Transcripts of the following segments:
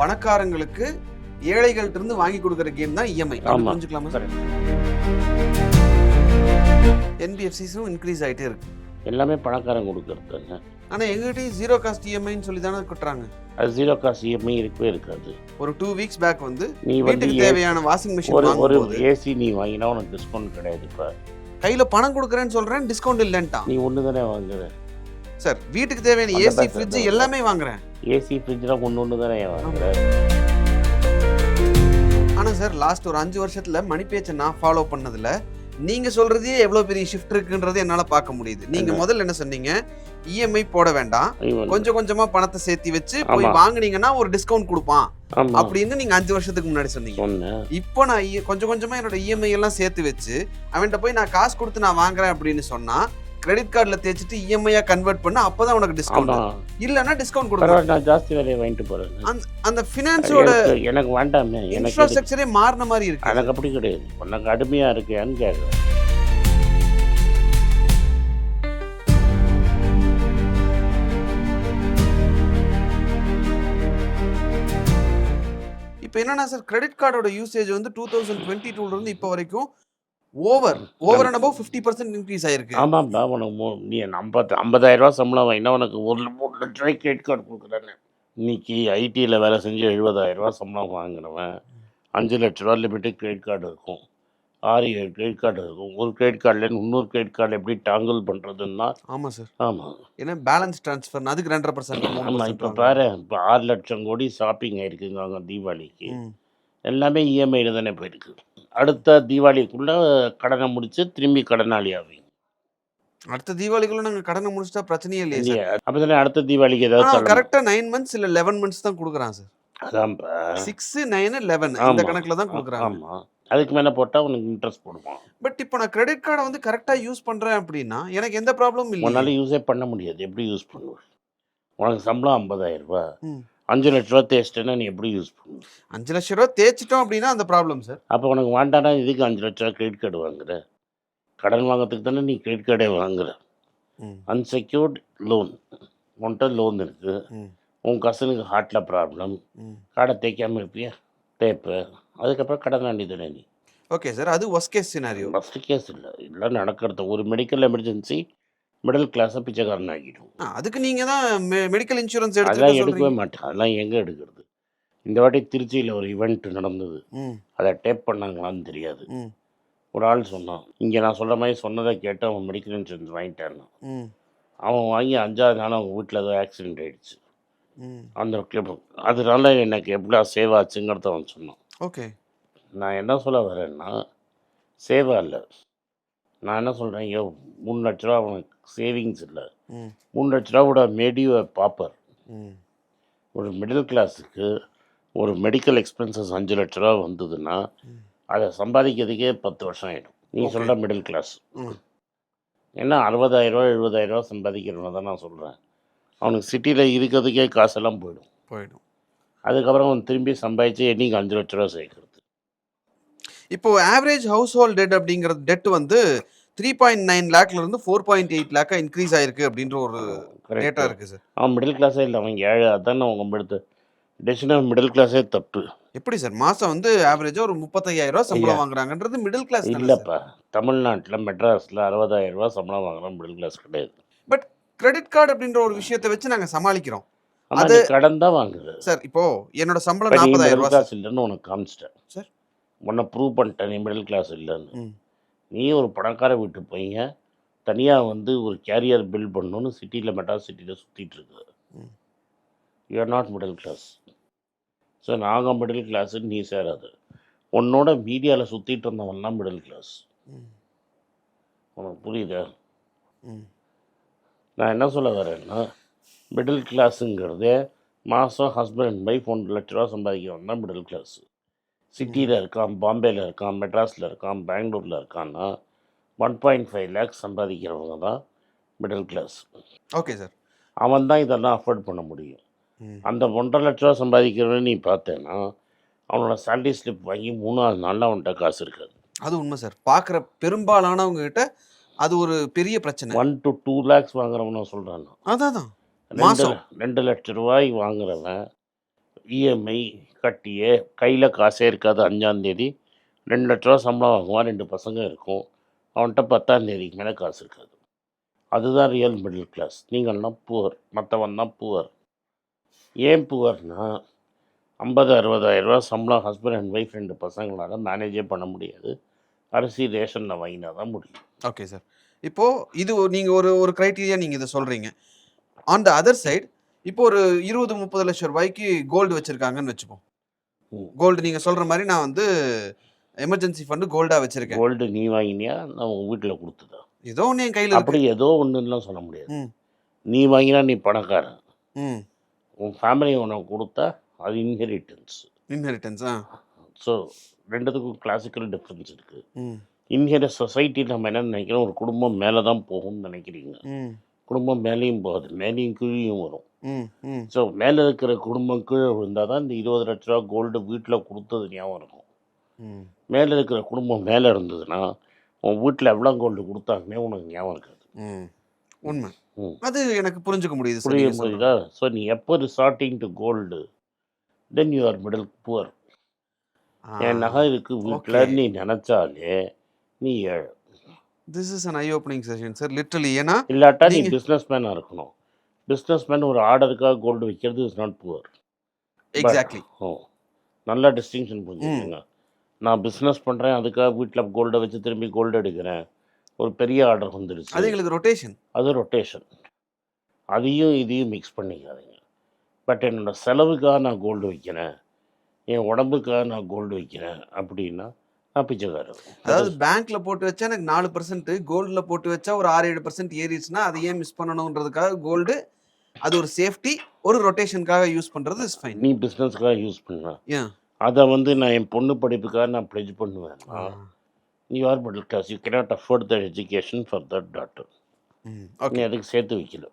பணக்காரங்களுக்கு ஏழைகள்ட்ட இருந்து வாங்கி கொடுக்குற கேம் தான் இஎம்ஐ ஆமா. புரிஞ்சுக்கலாமா. என்பிஎஃப்சிஸும் இன்க்ரீஸ் ஆயிட்டே இருக்கு. எல்லாமே பணக்காரன் கொடுக்கறதுங்க ஆனா எங்ககிட்டயும் ஜீரோ காஸ்ட் இஎம்ஐன்னு சொல்லி தானே கொட்டுறாங்க. அது ஜீரோ காசு இஎம்ஐ இருக்கவே இருக்காது. ஒரு டூ வீக்ஸ் பேக் வந்து நீ வீட்டுக்கு தேவையான வாஷிங் மிஷின் ஒரு ஏசி நீ வாங்கினா உனக்கு டிஸ்கவுண்ட் கிடையாது இப்போ கையில பணம் கொடுக்குறேன்னு சொல்றேன் டிஸ்கவுண்ட் இல்லைன்ட்டான். நீ ஒன்று தானே வாங்குற? சார் வீட்டுக்கு தேவையான ஏசி ஃப்ரிட்ஜ். எல்லாமே வாங்குறேன். ஏசி ஃப்ரிட்ஜ்லாம் ஒன்று ஒன்று தானே வாங்குற? ஆனா சார் லாஸ்ட் ஒரு அஞ்சு வருஷத்துல மணி பேச்சை நான் ஃபாலோ பண்ணதுல நீங்க சொல்றதே எவ்வளவு பெரிய ஷிஃப்ட் இருக்குன்றது என்னால பார்க்க முடியுது. நீங்க என்ன? முதல்ல என்ன சொன்னீங்க? இஎம்ஐ போட வேண்டாம். கொஞ்சம் கொஞ்சமா பணத்தை சேர்த்து வச்சு போய். வாங்குனீங்கன்னா ஒரு டிஸ்கவுண்ட் கொடுப்பான் அப்படின்னு நீங்க அஞ்சு வருஷத்துக்கு முன்னாடி சொன்னீங்க. இப்போ நான் E- கொஞ்சம் கொஞ்சமா என்னோட இஎம்ஐ எல்லாம் சேர்த்து வச்சு அவன்கிட்ட போய் நான் காசு கொடுத்து நான் வாங்குறேன் அப்படின்னு சொன்னா கிரெடிட் கார்டுல தேய்ச்சிட்டு இஎம்ஐயா கன்வெர்ட் பண்ண அப்பதான் உனக்கு டிஸ்கவுண்ட் இல்லன்னா டிஸ்கவுண்ட் பரவாயில்ல நான் ஜாஸ்தி விலையை வாங்கிட்டு போறேன். அந்த ஃபினான்ஸோட எனக்கு- வேண்டாமே? இன்ஃப்ராஸ்ட்ரக்சரே மாறின மாதிரி இருக்கு. எனக்கு அப்படி கிடையாது. உனக்கு அடிமையா இருக்கியான்னு கேட்குறேன் இப்போ என்னன்னா சார் கிரெடிட் கார்டோட யூசேஜ் வந்து டூ தௌசண்ட் டுவெண்ட்டி டூல இருந்து இப்போ வரைக்கும் over over and above fifty percent increase ஆயிருக்கு. ஆமாப்பா உனக்கு நீ ஐம்பத்து ஐம்பதாயிரம் ரூபா சம்பளம் வாங்கினா உனக்கு ஒரு மூணு லட்ச ரூபாய்க்கு கிரெடிட் கார்டு கொடுக்குறேன்னு. இன்னைக்கு ஐடியில் வேலை செஞ்சு எழுபதாயிரம் ரூபா சம்பளம் வாங்குறவன் அஞ்சு லட்ச ரூபா லிமிட்டு கிரெடிட் கார்டு இருக்கும். ஆறு ஏழு கிரெடிட் கார்டு இருக்கும். ஒரு கிரெடிட் கார்டில் இன்னொரு கிரெடிட் கார்டு எப்படி டாங்கிள் பண்ணுறதுன்னா ஆமா சார் ஆமாம் ஏன்னா பேலன்ஸ் ட்ரான்ஸ்ஃபர் அதுக்கு ரெண்டரை பர்சன்ட் ஆமாம் இப்போ பாரு இப்போ ஆறு லட்சம் கோடி ஷாப்பிங் ஆயிருக்குங்க அங்கே தீபாவளிக்கு எல்லாமே இஎம்ஐயில் தானே போயிருக்கு. அடுத்த தீபாவளிக்குள்ளே கடனை முடிச்சு திரும்பி கடனாளி ஆவீங்க. அடுத்த தீபாவளிக்குள்ள நாங்க கடனை முடிச்சிட்டா பிரச்சனையே இல்லையே அப்போ தானே அடுத்த தீபாவளிக்கு ஏதாவது சொல்லணும். கரெக்டா நைன் மந்த்ஸ் இல்ல லெவன் மந்த்ஸ் தான் கொடுக்குறான் சார். அதான்ப்பா. சிக்ஸ் நைன் லெவன் ஆமா. கணக்குல தான் கொடுக்குறாங்க. ஆமாம் அதுக்கு மேலே போட்டால் உனக்கு இன்ட்ரெஸ்ட் போடுவான் பட் இப்போ நான் கிரெடிட் கார்டை வந்து கரெக்டா யூஸ் பண்றேன் அப்படின்னா எனக்கு எந்த ப்ராப்ளமும் இல்லை உன்னால் யூஸே பண்ண முடியாது. எப்படி யூஸ் பண்ணுவ? உனக்கு சம்பளம் ஐம்பதாயிரம் ரூபாய். அஞ்சு லட்ச ரூபா தேய்ச்சிட்டேன்னா நீ எப்படி யூஸ் பண்ணுவ அஞ்சு லட்சம் ரூபா தேய்ச்சிட்டோம் அப்படின்னா அந்த ப்ராப்ளம் சார் அப்போ உனக்கு வேண்டானா இதுக்கு அஞ்சு லட்ச ரூபா கிரெடிட் கார்டு வாங்குற? கடன் வாங்குறதுக்கு தானே நீ கிரெடிட் கார்டே வாங்குற. அன்செக்யூர்ட் லோன் உன்கிட்ட லோன் இருக்குது. உன் கசனுக்கு ஹார்ட்டில் ப்ராப்ளம் காடை தேய்க்காமல் இருப்பியா? தேய்ப்ப. அதுக்கப்புறம் கடன் வாண்டி தானே நீ. ஓகே சார் அது worst case scenario first case இல்லை. இதெல்லாம் நடக்கிறது ஒரு மெடிக்கல் எமர்ஜென்சி மிடில் கிளாஸை பிச்சைக்காரன் ஆக்கிடும் அதுக்கு நீங்க தான் மெடிக்கல் இன்சூரன்ஸ் அதெல்லாம் எடுக்கவே மாட்டேன். அதெல்லாம் எங்கே எடுக்கிறது? இந்த வாட்டி திருச்சியில் ஒரு ஈவெண்ட் நடந்தது. அதை டேப் பண்ணாங்களான்னு தெரியாது. ஒரு ஆள் சொன்னான். இங்கே நான் சொல்கிற மாதிரி சொன்னதை கேட்டு அவன் மெடிக்கல் இன்சூரன்ஸ் வாங்கிட்டான். அவன் வாங்கி அஞ்சாவது நாள் அவங்க வீட்டில் ஏதோ ஆக்சிடென்ட் ஆயிடுச்சு. ம். அந்த கிளிப் அதனால எனக்கு எப்படியா சேவ் ஆச்சுங்கிறத அவன் சொன்னான். ஓகே. நான் என்ன சொல்ல வரேன்னா சேவா இல்லை. நான் என்ன சொல்கிறேன் ஐயோ மூணு லட்ச ரூபா அவனுக்கு சேவிங்ஸ் இல்லை. மூணு லட்ச ரூபாவோட மேடியூ பாப்பர். ஒரு மிடில் கிளாஸுக்கு ஒரு மெடிக்கல் எக்ஸ்பென்சஸ் அஞ்சு லட்ச ரூபா வந்ததுன்னா. அதை சம்பாதிக்கிறதுக்கே பத்து வருஷம் ஆகிடும் நீ Okay. சொல்கிற மிடில் கிளாஸ் ஏன்னா அறுபதாயிரரூவா எழுபதாயிரரூவா சம்பாதிக்கிறவன தான் நான் சொல்கிறேன் அவனுக்கு சிட்டியில் இருக்கிறதுக்கே காசெல்லாம் போயிடும். போயிடும். அதுக்கப்புறம் அவன் திரும்பி சம்பாதிச்சு என்னைக்கு அஞ்சு லட்ச ரூபா சேர்க்கறது? இப்போ ஆவரேஜ் ஹவுஸ் ஹோல்ட் டெட் அப்படிங்கிற டெட் வந்து த்ரீ பாயிண்ட் நைன் லேக்ல இருந்து ஃபோர் பாயிண்ட் எயிட் லேக்கா இன்க்ரீஸ் ஆயிருக்கு அப்படின்ற ஒரு டேட்டா இருக்கு சார் அவன் மிடில் கிளாஸே இல்லை அவன் ஏழை அதான் அவங்க எடுத்து டெசிஷன் மிடில் கிளாஸே தப்பு. எப்படி சார் மாசம் வந்து ஆவரேஜா ஒரு முப்பத்தையாயிரம் ரூபாய் சம்பளம். வாங்குறாங்கன்றது மிடில் கிளாஸ் இல்லைப்பா தமிழ்நாட்டில் மெட்ராஸில் அறுபதாயிரம் ரூபா சம்பளம் வாங்குறான் மிடில் கிளாஸ் கிடையாது. கிரெடிட் கார்டு அப்படின்ற ஒரு விஷயத்தை வச்சு நாங்க சமாளிக்கிறோம். அது- கடன் தான் வாங்குற சார் இப்போ என்னோட சம்பளம் நாற்பதாயிரம் கிளாஸ் இல்லைன்னு உனக்கு காமிச்சிட்டேன். சார். உன்னை ப்ரூவ் பண்ணிட்டேன் நீ மிடில் கிளாஸ் இல்லைன்னு. நீ ஒரு பணக்கார வீட்டு பையன் தனியாக வந்து ஒரு கேரியர் பில்ட் பண்ணணும்னு சிட்டியில் மெட்ராஸ் சிட்டியில் சுற்றிட்டு இருக்கு. ம். You're not middle class so நாங்கள் மிடில் கிளாஸுன்னு நீ சேராது. உன்னோட மீடியாவில் சுற்றிட்டு இருந்தவன்லாம் மிடில் கிளாஸ் உனக்கு புரியுதா. நான் என்ன சொல்ல வரேன்னா மிடில் கிளாஸுங்கிறதே மாதம் ஹஸ்பண்ட் அண்ட் ஒய்ஃப் ஒன்றரை லட்ச ரூபா சம்பாதிக்கிறவன் தான் மிடில் கிளாஸ் சிட்டியில் இருக்கான் பாம்பேயில் இருக்கான் மெட்ராஸில் இருக்கான் பெங்களூரில் இருக்கான்னா ஒன் பாயிண்ட் ஃபைவ் லேக்ஸ் சம்பாதிக்கிறவங்க தான் மிடில் கிளாஸ். Okay sir. அவன் தான் இதெல்லாம் அஃபோர்ட் பண்ண முடியும். அந்த ஒன்றரை லட்ச ரூபா சம்பாதிக்கிறவன் நீ பார்த்தேன்னா அவனோட சேலரி ஸ்லிப் வாங்கி மூணாவது நாளில் அவன்கிட்ட காசு இருக்காது. அது உண்மை சார். பார்க்குற பெரும்பாலானவங்க கிட்ட அது ஒரு பெரிய பிரச்சனை. ஒன் டு டூ லேக்ஸ் வாங்குறவன சொல்கிறான் அதான் தான் ரெண்டு. ரெண்டு லட்ச ரூபாய் வாங்குறவன் இஎம்ஐ கட்டியே கையில் காசே இருக்காது அஞ்சாந்தேதி ரெண்டு லட்ச ரூபா சம்பளம் வாங்குவான் ரெண்டு பசங்க இருக்கும். அவன்கிட்ட பத்தாந்தேதிக்கு மேலே காசு இருக்காது. அதுதான் ரியல் மிடில் கிளாஸ். நீங்கள்லாம் புவர் மற்றவன் தான் புவர். ஏன் புவர்னா ஐம்பது அறுபதாயிரரூவா சம்பளம் ஹஸ்பண்ட் அண்ட் ஒய்ஃப் ரெண்டு பசங்களால் மேனேஜே பண்ண முடியாது. அரிசி ரேஷனில் வாங்கினா தான் முடியும். ஓகே சார் இப்போது இது நீங்கள் ஒரு ஒரு க்ரைட்டீரியா நீங்கள் இதை சொல்கிறீங்க ஆன் த அதர் சைடு இப்போ ஒரு இருபது முப்பது லட்சம் ரூபாய்க்கு கோல்டு வச்சிருக்காங்கன்னு வச்சுப்போம். கோல்டு நீங்க சொல்ற மாதிரி நான் வந்து எமர்ஜென்சி ஃபண்டு கோல்டா வச்சிருக்கேன். கோல்டு நீ வாங்கினியா? நான் உங்கள் வீட்டில் கொடுத்துட்டேன் ஏதோ ஒன்று என் கையில் இருக்கு அப்படி ஏதோ ஒன்றுலாம் சொல்ல முடியாது. நீ வாங்கினா நீ பணக்காரன். உன் ஃபேமிலி உனக்கு கொடுத்தா அது இன்ஹெரிட்டன்ஸ் இன்ஹெரிட்டன்ஸ் ஸோ ரெண்டுத்துக்கும் கிளாசிக்கல் டிஃப்ரென்ஸ் இருக்குது ம். இன்ஹெரிட் சொசைட்டி நம்ம என்ன நினைக்கிறோம்? ஒரு குடும்பம் மேலே தான் போகும்னு நினைக்கிறீங்க. குடும்பம் மேலேயும் போகாது. மேலேயும் கீழேயும் வரும். ஸோ மேலே இருக்கிற குடும்பம் கீழே விழுந்தால் தான் இந்த இருபது லட்ச ரூபா கோல்டு வீட்டில் கொடுத்தது ஞாபகம் இருக்கும். மேலே இருக்கிற குடும்பம் மேலே இருந்ததுன்னா உன் வீட்டில் எவ்வளோ கோல்டு கொடுத்தாங்கன்னே உனக்கு ஞாபகம் இருக்காது. உண்மை. அது எனக்கு புரிஞ்சுக்க முடியுது சார் புரிய. புரியுதா? ஸோ நீ எப்போ resorting to gold then you are middle poor. என் நகை இருக்கு வீட்டில். நீ நினச்சாலே நீ ஏழை. This is an eye opening session sir literally ஏன்னா இல்லாட்டா நீ பிஸ்னஸ் மேனாக இருக்கணும். பிஸ்னஸ் மேன் ஒரு ஆர்டருக்காக கோல்டு வைக்கிறது is not poor exactly oh நல்ல டிஸ்டிங்ஷன் புரிஞ்சுக்கோங்க நான் பிஸ்னஸ் பண்ணுறேன் அதுக்காக வீட்டில் கோல்டை வச்சு திரும்பி கோல்டு எடுக்கிறேன். ஒரு பெரிய ஆர்டர் வந்துடுச்சு அது எங்களுக்கு ரொட்டேஷன் அது ரொட்டேஷன் அதையும் இதையும் மிக்ஸ் பண்ணிக்காதீங்க. பட் என்னோட செலவுக்காக நான் கோல்டு வைக்கிறேன். என் உடம்புக்காக நான் கோல்டு வைக்கிறேன் அப்படின்னா நான் பிச்சைக்காரன். அதாவது பேங்க்ல போட்டு வச்சா எனக்கு நாலு பர்சன்ட் கோல்டுல போட்டு வச்சா ஒரு ஆறு ஏழு பர்சன்ட் ஏறிடுச்சுன்னா அதை ஏன் மிஸ் பண்ணணுன்றதுக்காக கோல்டு அது ஒரு சேஃப்டி ஒரு ரொட்டேஷனுக்காக யூஸ் பண்றது இஸ் ஃபைன் நீ பிஸ்னஸ்க்காக யூஸ் பண்ண ஏன் அதை வந்து நான் என் பொண்ணு படிப்புக்காக நான் ப்ளெஜ் பண்ணுவேன். நீ are middle class you cannot afford the education for that doctor நீ ஓகே அதுக்கு சேர்த்து வைக்கல.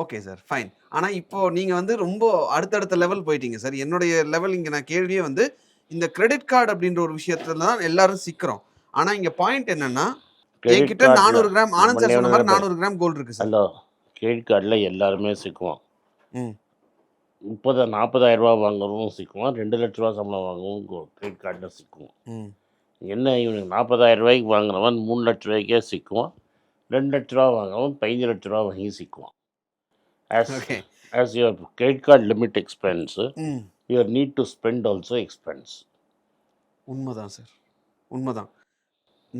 ஓகே சார் ஃபைன் ஆனா இப்போ நீங்க வந்து ரொம்ப அடுத்தடுத்த லெவல் போயிட்டீங்க சார் என்னுடைய லெவல் இங்க நான் கேள்வியே வந்து இந்த கிரெடிட் கார்டு அப்படின்ற ஒரு விஷயத்துல தான் எல்லாரும் சிக்கிறோம். ஆனா இங்க பாயிண்ட் என்னன்னா என்கிட்ட நானூறு கிராம் ஆனந்த் சார் சொன்ன மாதிரி நானூறு கிராம் கோல்டு இருக்கு சார் கிரெடிட் கார்டில் எல்லாருமே சிக்குவான். முப்பது நாற்பதாயிரம் ரூபா வாங்குறவங்க சிக்குவான். ரெண்டு லட்ச ரூபா சம்பளம் வாங்குவோம் கிரெடிட் கார்டில் சிக்குவான். என்ன இவனுக்கு நாற்பதாயிரம் ரூபாய்க்கு வாங்குறவன் மூணு லட்ச ரூபாய்க்கே சிக்குவான். ரெண்டு லட்ச ரூபா வாங்குறவன் பதினஞ்சு லட்ச ரூபா வாங்கி சிக்குவான். As as your credit card limit expense your need to spend also expense உண்மைதான் சார் உண்மைதான்.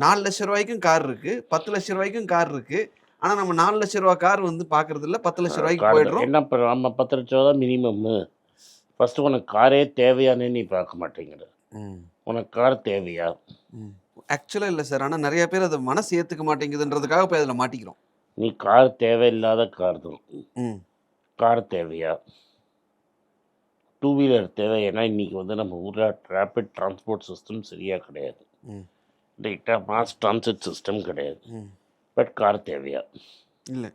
நாலு லட்ச ரூபாய்க்கும் கார் இருக்கு பத்து லட்ச ரூபாய்க்கும் கார் இருக்கு. ஆனா நம்ம நாலு லட்ச ரூபாய் கார் வந்து பாக்குறது இல்ல பத்து லட்ச ரூபாய்க்கு போயிடுறோம். என்ன நம்ம பத்து லட்ச ரூபா தான் மினிமம்மு ஃபஸ்ட்டு உனக்கு காரே தேவையானே நீ பார்க்க மாட்டேங்கிற. உனக்கு கார் தேவையா? ஆக்சுவலா இல்ல சார் ஆனா நிறைய பேர் அதை மனசு ஏத்துக்க மாட்டேங்குதுன்றதுக்காக போய் அதுல மாட்டிக்கிறோம். நீ கார் தேவையில்லாத கார் தான். கார் தேவையா? டூ வீலர் தேவை. ஏன்னா இன்றைக்கி வந்து நம்ம ஊரில் ரேபிட் டிரான்ஸ்போர்ட் சிஸ்டம் சரியாக கிடையாது. ரைட்டாக மாஸ் டிரான்சிட் சிஸ்டம் கிடையாது. பட் கார் தேவையா? இல்ல.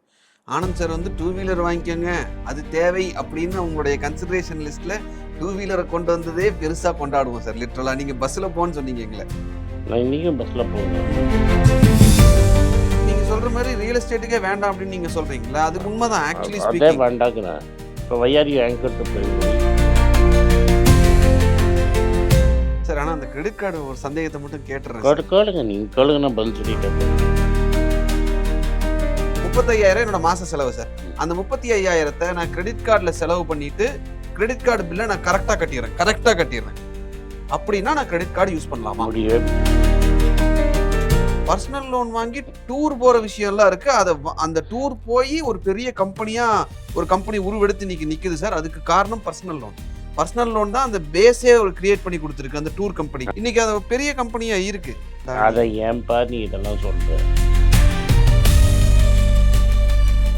ஆனந்த் சார் வந்து டூ வீலர் வாங்கிக்கோங்க. அது தேவை அப்படின்னு உங்களுடைய கன்சிடரேஷன் லிஸ்ட்ல டூ வீலரை கொண்டு வந்ததே பெருசா கொண்டாடுவோம் சார் லிட்டரலா நீங்க பஸ்ல போன்னு சொன்னீங்க எங்களை. நான் இன்றைக்கும் பஸ்ஸில் போகணும் நீங்க சொல்ற மாதிரி ரியல் எஸ்டேட்டுக்கே வேண்டாம் அப்படின்னு நீங்க சொல்றீங்களா? அது உண்மைதான் ஆக்சுவலி அதே ஸ்பீக்கிங் வேண்டாக்குறேன் இப்போ வையாரி ஆங்கர் டு சார் ஆனா அந்த கிரெடிட் கார்டு ஒரு சந்தேகத்தை மட்டும் கேட்டுறேன் கேட்டு கேளுங்க நீங்கள் கேளுங்க நான் பதில் சொல்லிட்டேன். முப்பத்தையாயிரம் என்னோட மாச செலவு சார். அந்த முப்பத்தி ஐயாயிரத்தை நான் கிரெடிட் கார்டில் செலவு பண்ணிட்டு கிரெடிட் கார்டு பில்லை நான் கரெக்டாக கட்டிடுறேன். கரெக்டாக கட்டிடுறேன். அப்படின்னா நான் கிரெடிட் கார்டு யூஸ் பண்ணலாமா? பர்சனல் லோன் வாங்கி டூர் போற விஷயம்லாம் இருக்கு. அதை அந்த டூர் போய் ஒரு பெரிய கம்பெனியா ஒரு கம்பெனி உருவெடுத்து இன்னைக்கு நிக்குது சார். அதுக்கு காரணம் பர்சனல் லோன் பர்சனல் லோன் தான் அந்த பேஸே ஒரு கிரியேட் பண்ணி கொடுத்துருக்கு அந்த டூர் கம்பெனி இன்னைக்கு அது பெரிய கம்பெனியா இருக்கு. அதை ஏன்பா நீ இதெல்லாம் சொல்கிற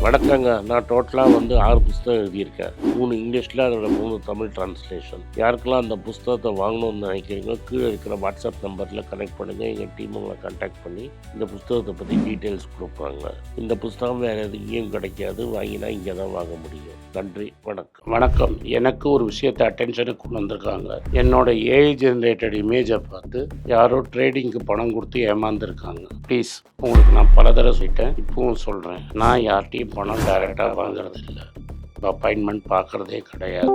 வணக்கங்க. நான் டோட்டலாக வந்து ஆறு புஸ்தகம் எழுதியிருக்கேன். மூணு இங்கிலீஷில் அதோட மூணு தமிழ் டிரான்ஸ்லேஷன் யாருக்கெல்லாம் அந்த புஸ்தகத்தை வாங்கணும்னு நினைக்கிறீங்களோ கீழே இருக்கிற வாட்ஸ்அப் நம்பரில் கனெக்ட் பண்ணுங்கள் எங்கள் டீம் உங்களை கான்டாக்ட் பண்ணி இந்த புஸ்தகத்தை பற்றி டீட்டெயில்ஸ் கொடுப்பாங்க. இந்த புஸ்தகம் வேறு எதுவும் கிடைக்காது. வாங்கினா இங்கே தான் வாங்க முடியும். நன்றி வணக்கம். வணக்கம். எனக்கு ஒரு விஷயத்தை அட்டென்ஷனுக்கு கொண்டு வந்திருக்காங்க. என்னோட ஏஐ ஜென்ரேட்டட் இமேஜை பார்த்து யாரோ ட்ரேடிங்க்கு பணம் கொடுத்து ஏமாந்துருக்காங்க. ப்ளீஸ் உங்களுக்கு நான் பல தடவை சொல்லிட்டேன். இப்பவும் சொல்கிறேன் நான் யார்கிட்டையும் பணம் டைரெக்டாக வாங்குறது இல்லை அப்பாயின்மெண்ட் பார்க்குறதே கிடையாது.